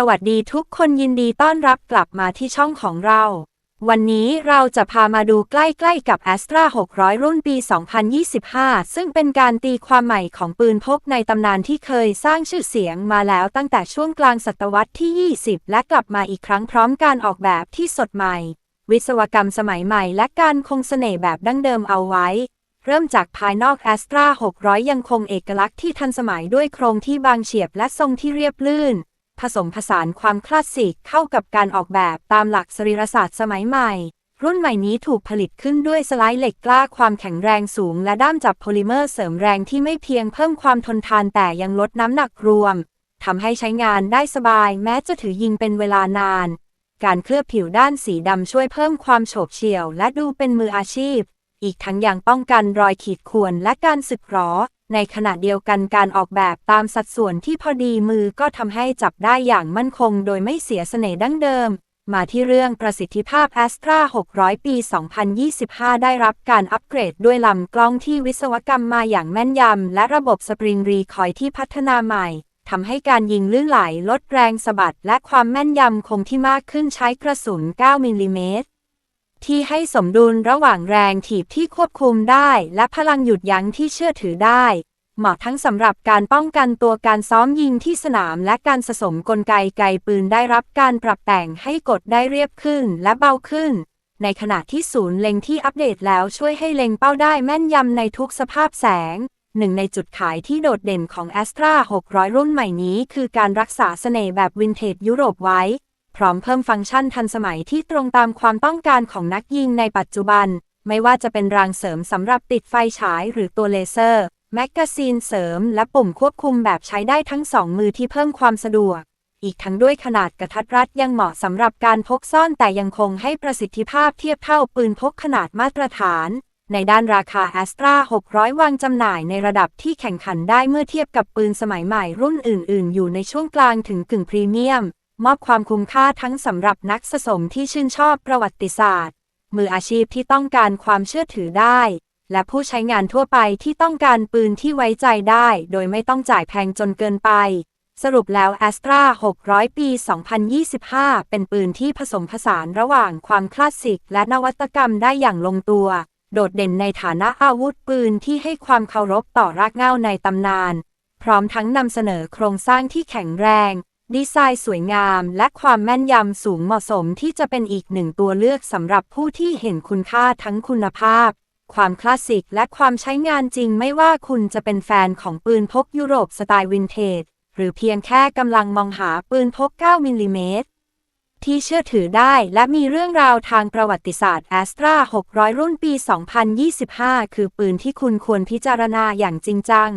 สวัสดีทุกคนยินดีต้อนรับกลับมาที่ช่องของเรา วันนี้เราจะพามาดูใกล้ๆกับ Astra 600 รุ่นปี 2025 ซึ่งเป็นการตีความใหม่ของปืนพกในตำนานที่เคยสร้างชื่อเสียงมาแล้วตั้งแต่ช่วงกลางศตวรรษที่ 20 และกลับมาอีกครั้งพร้อมการออกแบบที่สดใหม่ วิศวกรรมสมัยใหม่และการคงเสน่ห์แบบดั้งเดิมเอาไว้เริ่มจากภายนอก Astra 600 ยังคงเอกลักษณ์ที่ทันสมัยด้วยโครงที่บางเฉียบและทรงที่เรียบลื่น ผสมผสานความคลาสสิกเข้ากับการออกแบบตามหลักสรีรศาสตร์สมัยใหม่ รุ่นใหม่นี้ถูกผลิตขึ้นด้วยสไลด์เหล็กกล้าความแข็งแรงสูง และด้ามจับโพลิเมอร์เสริมแรงที่ไม่เพียงเพิ่มความทนทานแต่ยังลดน้ำหนักรวมทำให้ใช้งานได้สบายแม้จะถือยิงเป็นเวลานาน การเคลือบผิวด้านสีดำช่วยเพิ่มความโฉบเฉี่ยวและดูเป็นมืออาชีพ อีกทั้งยังป้องกันรอยขีดข่วนและการสึกหรอ ในขณะเดียวกันการออกแบบตามสัดส่วนที่พอดีมือก็ทำให้จับได้อย่างมั่นคงโดยไม่เสียเสน่ห์ดั้งเดิม มาที่เรื่องประสิทธิภาพ Astra 600 ปี 2025 ได้รับการอัปเกรดด้วยลำกล้องที่วิศวกรรมมาอย่างแม่นยำ และระบบสปริงรีคอยที่พัฒนาใหม่ทำให้การยิงลื่นไหลลดแรงสะบัด และความแม่นยำคงที่มากขึ้นใช้กระสุน 9 มิลลิเมตร ที่ให้สมดุลระหว่างแรงถีบที่ควบคุมได้ และพลังหยุดยั้งที่เชื่อถือได้ เหมาะทั้งสำหรับการป้องกันตัวการซ้อมยิงที่สนามและการสะสมกลไกไกปืนได้รับการปรับแต่งให้กดได้เรียบขึ้นและเบาขึ้น ในขณะที่ศูนย์เล็งที่อัปเดตแล้วช่วยให้เล็งเป้าได้แม่นยำในทุกสภาพแสงหนึ่งในจุดขายที่โดดเด่นของ Astra 600 รุ่นใหม่นี้ คือการรักษาเสน่ห์แบบวินเทจยุโรปไว้ พร้อมเพิ่มฟังก์ชันทันสมัยที่ตรงตามความต้องการของนักยิงในปัจจุบัน ไม่ว่าจะเป็นรางเสริมสำหรับติดไฟฉายหรือตัวเลเซอร์ แมกกาซีนเสริม และปุ่มควบคุมแบบใช้ได้ทั้งสองมือที่เพิ่มความสะดวก อีกทั้งด้วยขนาดกระทัดรัดยังเหมาะสำหรับการพกซ่อนแต่ยังคงให้ประสิทธิภาพเทียบเท่าปืนพกขนาดมาตรฐาน ในด้านราคา Astra 600 วางจำหน่ายในระดับที่แข่งขันได้เมื่อเทียบกับปืนสมัยใหม่รุ่นอื่น ๆ อยู่ในช่วงกลางถึงกึ่งพรีเมียม มอบความคุ้มค่าทั้งสำหรับนักสะสมที่ชื่นชอบประวัติศาสตร์ มืออาชีพที่ต้องการความเชื่อถือได้ และผู้ใช้งานทั่วไปที่ต้องการปืนที่ไว้ใจได้ โดยไม่ต้องจ่ายแพงจนเกินไป สรุปแล้ว Astra 600 ปี 2025 เป็นปืนที่ผสมผสานระหว่างความคลาสสิก และนวัตกรรมได้อย่างลงตัว โดดเด่นในฐานะอาวุธปืนที่ให้ความเคารพต่อรากเหง้าในตำนาน พร้อมทั้งนำเสนอโครงสร้างที่แข็งแรง ดีไซน์สวยงามและความแม่นยำสูงเหมาะสมที่จะเป็นอีกหนึ่งตัวเลือกสำหรับผู้ที่เห็นคุณค่าทั้งคุณภาพ ความคลาสสิกและความใช้งานจริงไม่ว่าคุณจะเป็นแฟนของปืนพกยุโรปสไตล์วินเทจ หรือเพียงแค่กำลังมองหาปืนพก 9 มิลลิเมตรที่เชื่อถือได้และมีเรื่องราวทางประวัติศาสตร์ Astra 600 รุ่นปี 2025 คือปืนที่คุณควรพิจารณาอย่างจริงจัง